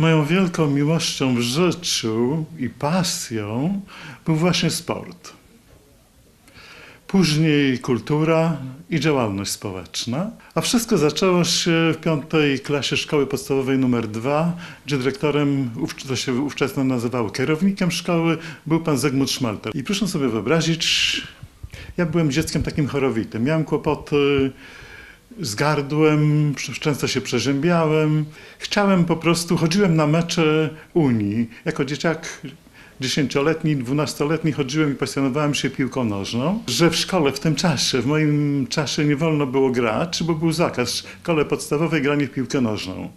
Moją wielką miłością w życiu i pasją był właśnie sport. Później kultura i działalność społeczna. A wszystko zaczęło się w piątej klasie szkoły podstawowej numer 2, gdzie dyrektorem, to się ówczesnie nazywało kierownikiem szkoły, był pan Zygmunt Szmelter. I proszę sobie wyobrazić, ja byłem dzieckiem takim chorowitym. Miałem kłopoty z gardłem, często się przeziębiałem. Chciałem po prostu, chodziłem na mecze Unii. Jako dzieciak dziesięcioletni, dwunastoletni chodziłem i pasjonowałem się piłką nożną. Że w szkole w tym czasie, w moim czasie nie wolno było grać, bo był zakaz w szkole podstawowej grania w piłkę nożną.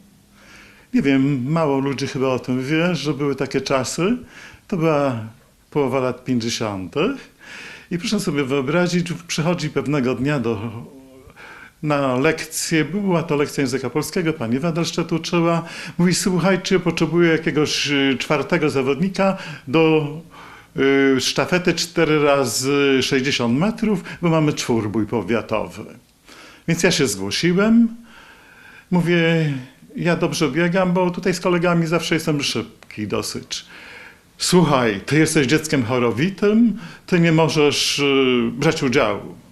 Nie wiem, mało ludzi chyba o tym wie, że były takie czasy. To była połowa lat 50. I proszę sobie wyobrazić, przychodzi pewnego dnia do na lekcję, była to lekcja języka polskiego, pani Wadelszczet uczyła, mówi, słuchajcie, potrzebuję jakiegoś y, czwartego zawodnika do y, sztafety 4 razy 60 metrów, bo mamy czwórbój powiatowy. Więc ja się zgłosiłem, mówię, ja dobrze biegam, bo tutaj z kolegami zawsze jestem szybki dosyć. Słuchaj, ty jesteś dzieckiem chorowitym, ty nie możesz y, brać udziału.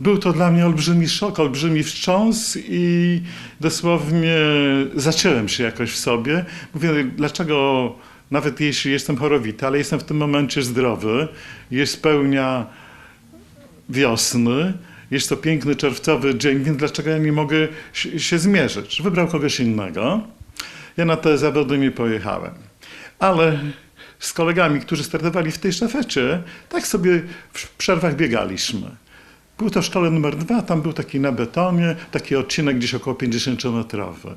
Był to dla mnie olbrzymi szok, olbrzymi wstrząs i dosłownie zaciąłem się jakoś w sobie. Mówię, dlaczego nawet jeśli jestem chorowity, ale jestem w tym momencie zdrowy, jest pełnia wiosny, jest to piękny czerwcowy dzień, więc dlaczego ja nie mogę się, zmierzyć? Wybrał kogoś innego. Ja na te zawody nie pojechałem. Ale z kolegami, którzy startowali w tej sztafecie, tak sobie w przerwach biegaliśmy. Był to szkole numer dwa, tam był taki na betonie, taki odcinek gdzieś około 50-metrowy.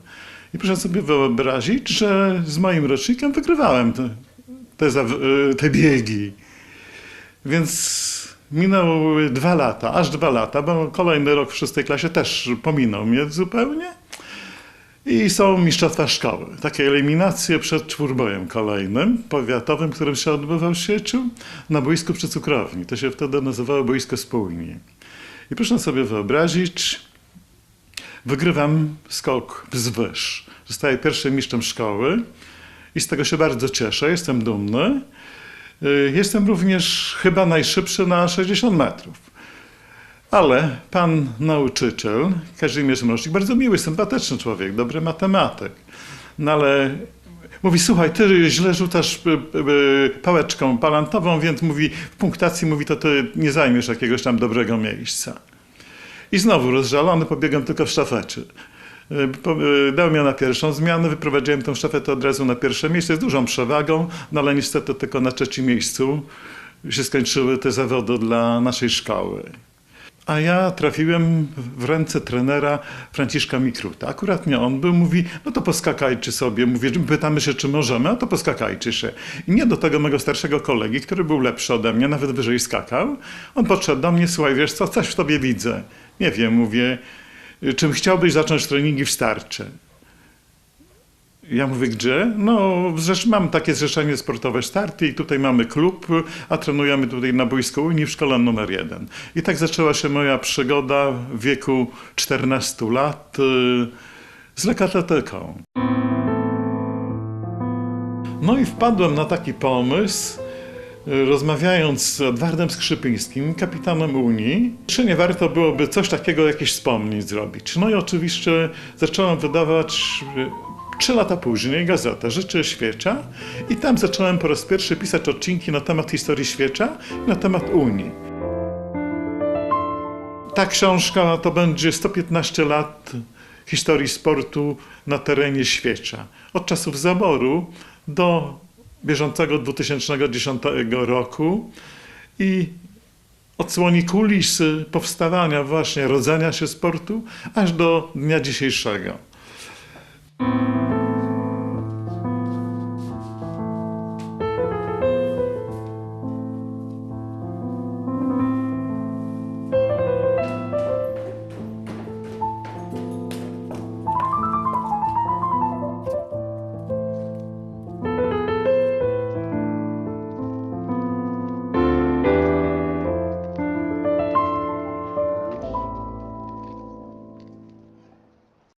I proszę sobie wyobrazić, że z moim rocznikiem wygrywałem te, te, y, te biegi. Więc minęły dwa lata, aż dwa lata, bo kolejny rok w szóstej klasie też pominął mnie zupełnie. I są mistrzostwa szkoły. Takie eliminacje przed czwórbojem kolejnym, powiatowym, którym się odbywał w sieciu, na boisku przy cukrowni. To się wtedy nazywało boisko spójni. I proszę sobie wyobrazić, wygrywam skok wzwyż. Zostaję pierwszym mistrzem szkoły i z tego się bardzo cieszę, jestem dumny. Y, Jestem również chyba najszybszy na 60 metrów. Ale pan nauczyciel, Kazimierz Mrocznik, bardzo miły, sympatyczny człowiek, dobry matematyk, no ale mówi, słuchaj, ty źle rzucasz y, y, pałeczką palantową, więc mówi, w punktacji mówi, to ty nie zajmiesz jakiegoś tam dobrego miejsca. I znowu rozżalony pobiegłem tylko w sztafecie. Y, po- y, Dał mnie na pierwszą zmianę, wyprowadziłem tę sztafetę od razu na pierwsze miejsce z dużą przewagą, no ale niestety tylko na trzecim miejscu się skończyły te zawody dla naszej szkoły. A ja trafiłem w ręce trenera Franciszka Mikruta. Akurat nie on był, mówi, no to poskakajcie sobie. Mówię, pytamy się, czy możemy, a to poskakajcie się. I nie do tego mego starszego kolegi, który był lepszy ode mnie, nawet wyżej skakał. On podszedł do mnie, słuchaj, wiesz co, coś w tobie widzę. Nie wiem, mówię, czym chciałbyś zacząć treningi w starcie? Ja mówię, gdzie? No, zresz- mam takie zrzeszenie sportowe Starty i tutaj mamy klub, a trenujemy tutaj na boisku Unii w szkole numer jeden. I tak zaczęła się moja przygoda w wieku 14 lat y, z lekkoatletyką. No i wpadłem na taki pomysł, y, rozmawiając z Edwardem Skrzypińskim, kapitanem Unii, czy nie warto byłoby coś takiego, jakieś wspomnień zrobić. No i oczywiście zacząłem wydawać y, trzy lata później gazetę Życie Świecza i tam zacząłem po raz pierwszy pisać odcinki na temat historii świecza i na temat Unii. Ta książka to będzie 115 lat historii sportu na terenie świecza. Od czasów zaboru do bieżącego 2010 roku i odsłoni kulisy powstawania właśnie, rodzenia się sportu, aż do dnia dzisiejszego.